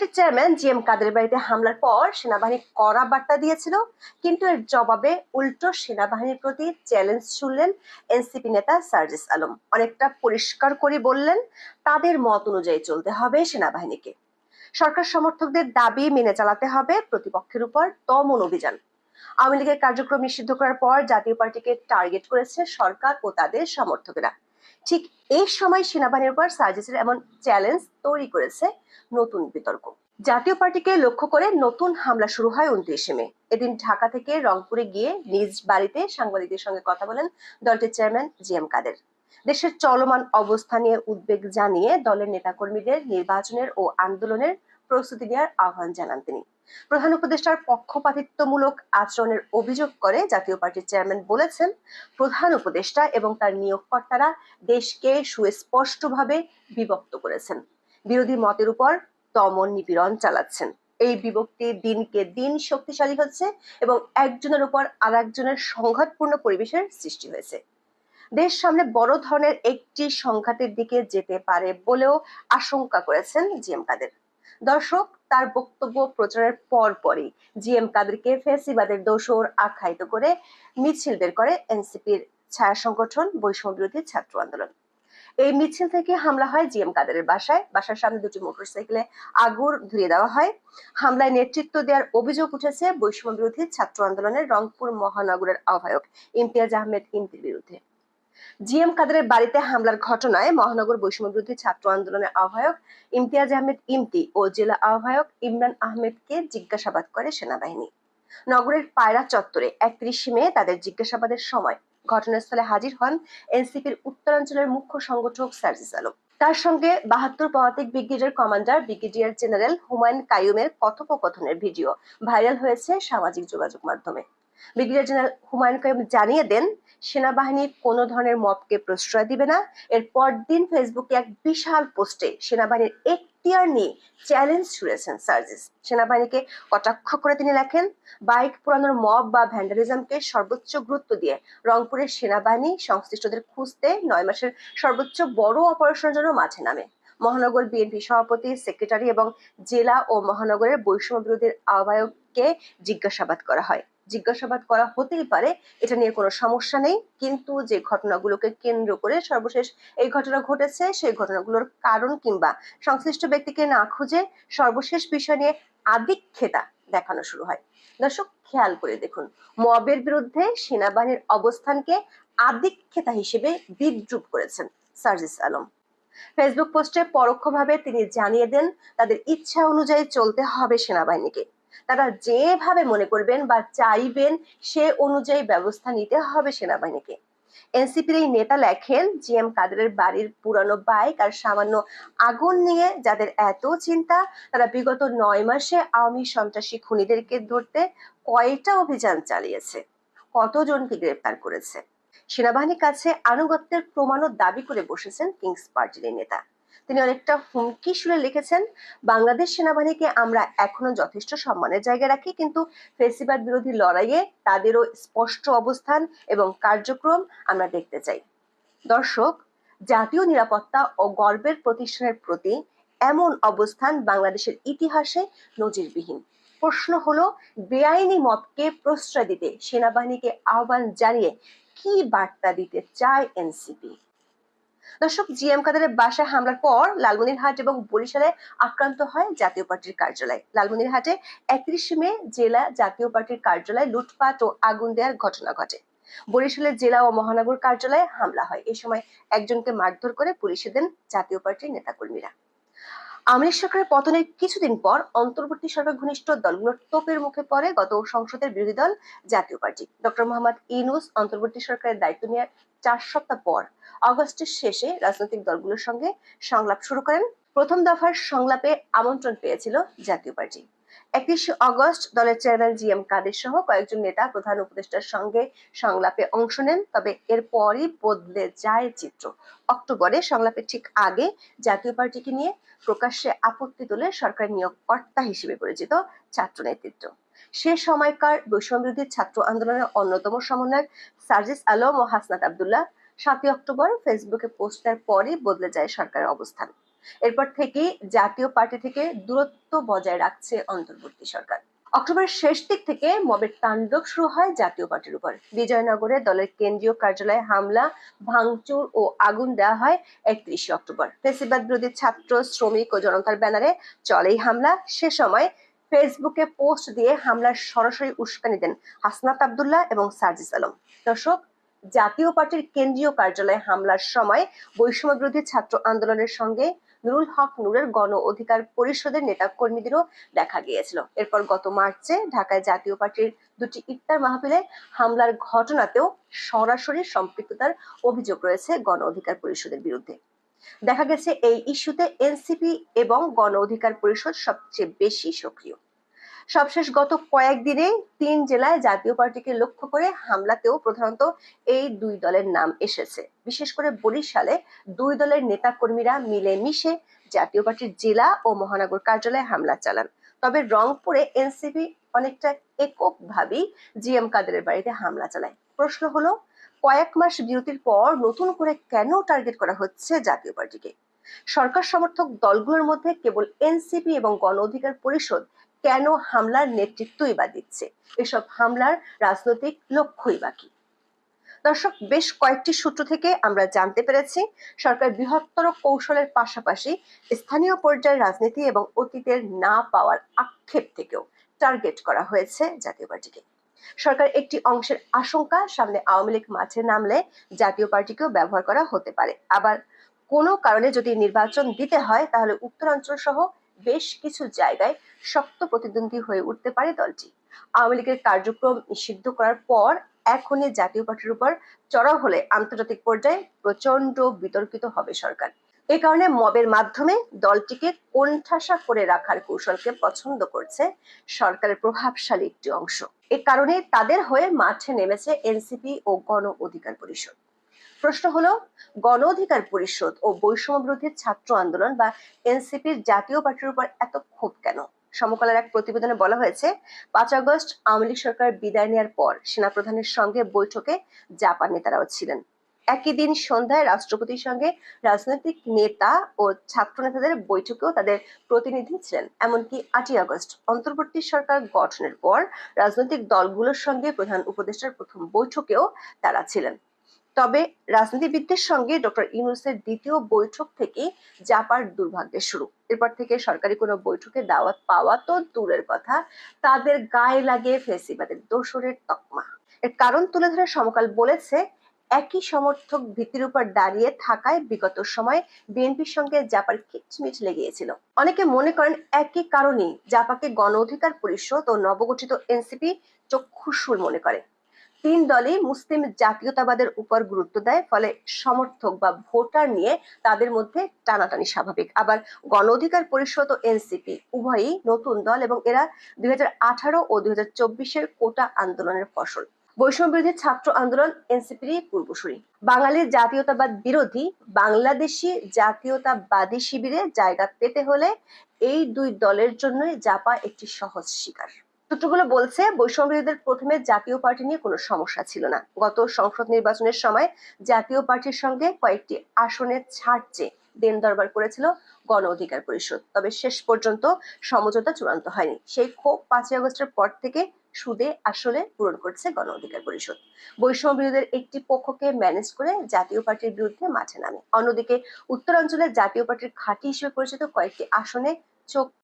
পার্টির chairman G M Quader বাড়িতে হামলার পর সেনাবাহিনী কড়া বার্তা দিয়েছিল, কিন্তু এর জবাবে উল্টো সেনাবাহিনীর প্রতি চ্যালেঞ্জ শুনলেন এনসিপি নেতা সার্জিস আলম। অনেকটা পরিষ্কার করে বললেন, তাদের মত অনুযায়ী চলতে হবে সেনাবাহিনীকে। সরকার সমর্থকদের দাবি মেনে চালাতে হবে, প্রতিপক্ষের উপর দমন অভিযান। আওয়ামী লীগের কার্যক্রম নিষিদ্ধ করার পর জাতীয় পার্টিকে টার্গেট করেছে সরকার ও তাদের সমর্থকেরা। ঠিক এই সময় সেনাবাহিনীর উপর সার্জিসের এমন চ্যালেঞ্জ তৈরি করেছে নতুন বিতর্ক। জাতীয় পার্টিকে লক্ষ্য করে নতুন হামলা শুরু হয় উনত্রিশে মে। এদিন ঢাকা থেকে রংপুরে গিয়ে নিজ বাড়িতে সাংবাদিকদের সঙ্গে কথা বলেন দলটির চেয়ারম্যান জি এম কাদের। দেশের চলমান অবস্থা নিয়ে উদ্বেগ জানিয়ে দলের নেতাকর্মীদের নির্বাচনের ও আন্দোলনের প্রস্তুতি নেওয়ার আহ্বান জানান তিনি। প্রধান উপদেষ্টার পক্ষপাতিত্বমূলক আচরণের অভিযোগ করে জাতীয় পার্টির চেয়ারম্যান বলেছেন, প্রধান উপদেষ্টা এবং তার নিয়োগকর্তারা দেশকে সুস্পষ্টভাবে বিভক্ত করেছেন। বিরোধী মতের উপর দমন নিপীড়ন চালাচ্ছেন। এই বিভক্তি দিনকে দিন শক্তিশালী হচ্ছে এবং একজনের উপর আর একজনের সংঘাতপূর্ণ পরিবেশের সৃষ্টি হয়েছে। দেশ সামনে বড় ধরনের একটি সংঘাতের দিকে যেতে পারে বলেও আশঙ্কা করেছেন জি এম কাদের। দর্শক তার বক্তব্য প্রচারের পর পরই জি এম কাদেরকে ফেসিবাদের দোষর আখ্যায়িত করে মিছিল বের করে এনসিপির ছায়া সংগঠন বৈষম্য বিরোধী ছাত্র আন্দোলন। এই মিছিল থেকে হামলা হয় জি এম কাদেরের বাসায়। বাসার সামনে দুটি মোটরসাইকেলে আগুন ধরিয়ে দেওয়া হয়। হামলায় নেতৃত্ব দেওয়ার অভিযোগ উঠেছে বৈষম্য বিরোধী ছাত্র আন্দোলনের রংপুর মহানগরের আহ্বায়ক ইমতিয়াজ আহমেদ ইমতির বিরুদ্ধে। জি এম কাদেরের বাড়িতে হামলার ঘটনায় মহানগর বৈষম্য বিরোধী ছাত্র আন্দোলনের আহ্বায়ক ইমতিয়াজ আহমেদ ইমতি ও জেলা আহ্বায়ক ইমরান আহমেদকে জিজ্ঞাসাবাদ করে সেনাবাহিনী। নগরের পায়রা চত্বরে একত্রিশ মে তাদের জিজ্ঞাসাবাদের সময় ঘটনাস্থলে হাজির হন এনসিপির উত্তরাঞ্চলের মুখ্য সংগঠক সার্জিস আলম। তার সঙ্গে বাহাত্তর পদাতিক ব্রিগেডের কমান্ডার ব্রিগেডিয়ার জেনারেল হুমায়ুন কাইয়ুমের কথোপকথনের ভিডিও ভাইরাল হয়েছে সামাজিক যোগাযোগ মাধ্যমে। ব্রিগেডিয়ার জেনারেল হুমায়ুন কাইয়ুম জানিয়ে দেন সেনাবাহিনী কোনো ধরনের মবকে প্রশ্রয় দিবে না। এর পরদিন ফেসবুকে এক বিশাল পোস্টে সেনাবাহিনীর এখতিয়ার নিয়ে চ্যালেঞ্জ ছুড়েছেন সার্জিস। সেনাবাহিনীকে কটাক্ষ করে তিনি লেখেন, বাইক পোড়ানোর মব বা ভ্যান্ডালিজমকে সর্বোচ্চ গুরুত্ব দিয়ে রংপুরের সেনাবাহিনী সংশ্লিষ্টদের খুঁজতে নয় মাসের সর্বোচ্চ বড় অপারেশনের জন্য মাঠে নামে। মহানগর বিএনপি সভাপতি, সেক্রেটারি এবং জেলা ও মহানগরের বৈষম্য বিরোধীর আহ্বায়ককে জিজ্ঞাসাবাদ করা হয়। জিজ্ঞাসাবাদ করা হতেই পারে, এটা নিয়ে কোনো সমস্যা নেই। কিন্তু যে ঘটনাগুলোকে কেন্দ্র করে সর্বশেষ এই ঘটনা ঘটেছে, সেই ঘটনাগুলোর কারণ কিংবা সংশ্লিষ্ট ব্যক্তিকে না খুঁজে সর্বশেষ বিষয় নিয়ে আদিক্ষেতা দেখানো শুরু হয়। দর্শক, খেয়াল করে দেখুন, মবের বিরুদ্ধে সেনাবাহিনীর অবস্থানকে আদিক্ষেতা হিসেবে বিদ্রুপ করেছেন সার্জিস আলম। ফেসবুক পোস্টে পরোক্ষভাবে তিনি জানিয়ে দেন, তাদের ইচ্ছা অনুযায়ী চলতে হবে সেনাবাহিনীকে। তারা যেভাবে মনে করবেন বা চাইবেন সে অনুযায়ী ব্যবস্থা নিতে হবে সেনাবাহিনীকে। এনসিপির এই নেতা লেখেন জি এম কাদেরের বাড়ির পুরানো বাইক আর সামান্য আগুন নিয়ে যাদের এত চিন্তা, তারা বিগত নয় মাসে আওয়ামী সন্ত্রাসী খুনিদেরকে ধরতে কয়টা অভিযান চালিয়েছে, কতজনকে গ্রেপ্তার করেছে? সেনাবাহিনীর কাছে আনুগত্যের প্রমাণও দাবি করে বসেছেন কিংস পার্টির নেতা। তিনি অনেকটা হুমকি সুরে লিখেছেন, বাংলাদেশ সেনাবাহিনীকে আমরা এখনও যথেষ্ট সম্মানের জায়গায় রাখি, কিন্তু ফেসিবাদ বিরোধী লড়াইয়ে তাদেরও স্পষ্ট অবস্থান এবং কার্যক্রম আমরা দেখতে চাই। দর্শক, জাতীয় নিরাপত্তা ও গর্বের প্রতিষ্ঠানের প্রতি এমন অবস্থান বাংলাদেশের ইতিহাসে নজিরবিহীন। প্রশ্ন হলো, বেআইনি মতকে প্রশ্রয় দিতে সেনাবাহিনীকে আহ্বান জানিয়ে কি বার্তা দিতে চায় এনসিপি? দর্শক জি এম কাদেরের বাসায় হামলার পর লালমনিরহাট এবং বরিশালে আক্রান্ত হয় জাতীয় পার্টির কার্যালয়। লালমনিরহাটে একত্রিশে মে জেলা জাতীয় পার্টির কার্যালয়ে লুটপাট ও আগুন দেওয়ার ঘটনা ঘটে। বরিশালের জেলা ও মহানগর কার্যালয়ে হামলা হয়। এই সময় একজনকে মারধর করে পুলিশে দেন জাতীয় পার্টির নেতাকর্মীরা। আমির সরকারের পতনের কিছুদিন পর অন্তর্বর্তী সরকার ঘনিষ্ঠ দলগুলোর তোপের মুখে পড়ে গত সংসদের বিরোধী দল জাতীয় পার্টি। ডক্টর মোহাম্মদ ইনুস অন্তর্বর্তী সরকারের দায়িত্ব নেওয়ার চার সপ্তাহ পর আগস্টের শেষে রাজনৈতিক দলগুলোর সঙ্গে সংলাপ শুরু করেন প্রথম দফার সংলাপে আমন্ত্রণ পেয়েছিল জাতীয় পার্টি। একত্রিশে অগস্ট দলের চেয়ারম্যান জি এম কাদের সহ কয়েকজন নেতা প্রধান উপদেষ্টার সঙ্গে সংলাপে অংশ নেন, তবে এরপরই বদলে যায় চিত্র। অক্টোবরে সংলাপের ঠিক আগে জাতীয় পার্টিকে নিয়ে প্রকাশ্যে আপত্তি তুলে সরকার নিয়োগকর্তা হিসেবে পরিচিত ছাত্র নেতৃত্ব সে সময়কার বৈষম্যবিরোধী ছাত্র আন্দোলনের অন্যতম সমন্বয়ক সার্জিস আলম ও হাসনাত আবদুল্লাহ সাতই অক্টোবর ফেসবুকে পোস্ট দেওয়ার পরই বদলে যায় সরকারের অবস্থান। এরপর থেকেই জাতীয় পার্টি থেকে দূরত্ব বজায় রাখছে অন্তর্বর্তী সরকার। অক্টোবরের শেষ দিক থেকে মবের তাণ্ডব শুরু হয় জাতীয় পার্টির উপর। বিজয়নগরে দলের কেন্দ্রীয় কার্যালয়ে হামলা, ভাঙচুর ও আগুন দেওয়া হয় একত্রিশে অক্টোবর। ফেসিবাদ বিরোধী ছাত্র, শ্রমিক ও জনতার ব্যানারে চলে এই হামলা। সে সময় ফেসবুকে পোস্ট দিয়ে হামলার সরাসরি উস্কানি দেন হাসনাত আবদুল্লাহ এবং সার্জিস আলম। দর্শক, জাতীয় পার্টির কেন্দ্রীয় কার্যালয়ে হামলার সময় বৈষম্য বিরোধী ছাত্র আন্দোলনের সঙ্গে নুরুল হক নুরের গণ অধিকার পরিষদের নেতা কর্মীদেরও দেখা গিয়েছিল। এরপর গত মার্চে ঢাকায় জাতীয় পার্টির দুটি ইফতার মাহফিলে হামলার ঘটনাতেও সরাসরি সম্পৃক্ততার অভিযোগ রয়েছে গণ অধিকার পরিষদের বিরুদ্ধে। দেখা গেছে, এই ইস্যুতে এনসিপি এবং গণ অধিকার পরিষদ সবচেয়ে বেশি সক্রিয়। সবশেষ গত কয়েকদিনে তিন জেলায় জাতীয় পার্টিকে লক্ষ্য করে হামলাতেও প্রধানত এই দুই দলের নাম এসেছে। বিশেষ করে বরিশালে দুই দলের নেতা কর্মীরা মিলেমিশে জাতীয় পার্টির জেলা ও মহানগর কার্যালয়ে হামলা চালান। তবে রংপুরে এনসিপি অনেকটা এককভাবেই জিএম কাদেরের বাড়িতে হামলা চালায়। প্রশ্ন হলো, কয়েক মাস বিরতির পর নতুন করে কেন টার্গেট করা হচ্ছে জাতীয় পার্টিকে? সরকার সমর্থক দলগুলোর মধ্যে কেবল এনসিপি এবং গণ অধিকার পরিষদ কেন হামলার নেতৃত্বই বা দিচ্ছে? এসব হামলার রাজনৈতিক লক্ষ্যই বাকি দর্শক, বেশ কয়েকটি সূত্র থেকে আমরা জানতে পেরেছি, সরকার বৃহত্তর কৌশলের পাশাপাশি স্থানীয় পর্যায়ের রাজনীতি এবং অতীতের না পাওয়ার আক্ষেপ থেকেও টার্গেট করা হয়েছে জাতীয় পার্টিকে। সরকার একটি অংশের আশঙ্কা, সামনে আওয়ামী লীগ মাঠে নামলে জাতীয় পার্টিকেও ব্যবহার করা হতে পারে। আবার কোনো কারণে যদি নির্বাচন দিতে হয়, তাহলে উত্তরাঞ্চল সহ বেশ কিছু জায়গায় শক্ত প্রতিদ্বন্দ্বী হয়ে উঠতে পারে দলটি। আওয়ামী লীগের কার্যক্রম নিষিদ্ধ করার পর এখনই জাতীয় পার্টির উপর চড়াও হলে আন্তর্জাতিক পর্যায়ে প্রচণ্ড বিতর্কিত হবে সরকার। এ কারণে মবের মাধ্যমে দলটিকে কোণঠাসা করে রাখার কৌশলকে পছন্দ করছে সরকারের প্রভাবশালী একটি অংশ। এ কারণে তাদের হয়ে মাঠে নেমেছে এনসিপি ও গণ অধিকার পরিষদ। প্রশ্ন হলো গণ অধিকার পরিষদ ও বৈষম্য বিরোধী ছাত্র আন্দোলন বা এনসিপির জাতীয় পার্টির উপর এত ক্ষোভ কেন? সমকালের এক প্রতিবেদনে বলা হয়েছে, পাঁচ আগস্ট আওয়ামী লীগ সরকার বিদায় নেওয়ার পর সেনাপ্রধানের সঙ্গে বৈঠকে জাপান নেতারাও ছিলেন। একই দিন সন্ধ্যায় রাষ্ট্রপতির সঙ্গে রাজনৈতিক নেতা ও ছাত্র নেতাদের বৈঠকেও তাদের প্রতিনিধি ছিলেন। এমনকি আটই আগস্ট অন্তর্বর্তী সরকার গঠনের পর রাজনৈতিক দলগুলোর সঙ্গে প্রধান উপদেষ্টার প্রথম বৈঠকেও তারা ছিলেন। তবে রাজনীতিবিদদের সঙ্গে ডক্টর ইউনুসের দ্বিতীয় বৈঠক থেকে জাপার দুর্ভাগ্যের শুরু। এরপর থেকে সরকারি কোনো বৈঠকে দাওয়াত পাওয়া তো দূরের কথা। তাদের গায়ে লাগে ফেসিবাদের দোসরের তকমা। এর কারণ তুলে ধরে সমকাল বলেছে, একই সমর্থক ভিত্তির উপর দাঁড়িয়ে থাকায় বিগত সময় বিএনপির সঙ্গে জাপার খিচমিচ লেগেছিল। অনেকে মনে করেন একই কারণেই জাপাকে গণ অধিকার পরিষদ ও নবগঠিত এনসিপি চক্ষুশুল মনে করে। তিন দলই মুসলিম জাতীয়তাবাদের উপর গুরুত্ব দেয়, ফলে সমর্থক বা ভোটার নিয়ে তাদের মধ্যে টানাটানি স্বাভাবিক। আবার গণ অধিকার পরিষদ ও এনসিপি উভয়ই নতুন দল এবং এরা দুই ও দুই এর কোটা আন্দোলনের ফসল। বৈষম্য বিরোধী ছাত্র আন্দোলন এনসিপির পূর্বসূরি। বাঙালির জাতীয়তাবাদ বিরোধী বাংলাদেশি জাতীয়তাবাদী শিবিরে জায়গা পেতে হলে এই দুই দলের জন্যই জাপা একটি সহজ শিকার। সূত্রগুলো বলছে, বৈষম্যবিরোধীদের প্রথমে জাতীয় পার্টি নিয়ে কোনো সমস্যা ছিল না। গত সংসদ নির্বাচনের সময় জাতীয় পার্টির সঙ্গে কয়েকটি আসনে ছাড় চেয়ে দেন দরবার করেছিল গণ অধিকার পরিষদ। তবে শেষ পর্যন্ত সমঝোতা চূড়ান্ত হয়নি। সেই ক্ষোভ পাঁচই আগস্টের পর থেকে সুদে আসলে পূরণ করছে গণ অধিকার পরিষদ। বৈষম্য বিরোধীদের একটি পক্ষকে ম্যানেজ করে জাতীয় পার্টির বিরুদ্ধে মাঠে নামে। অন্যদিকে উত্তরাঞ্চলের জাতীয় পার্টির ঘাঁটি হিসেবে পরিচিত কয়েকটি আসনে চোখ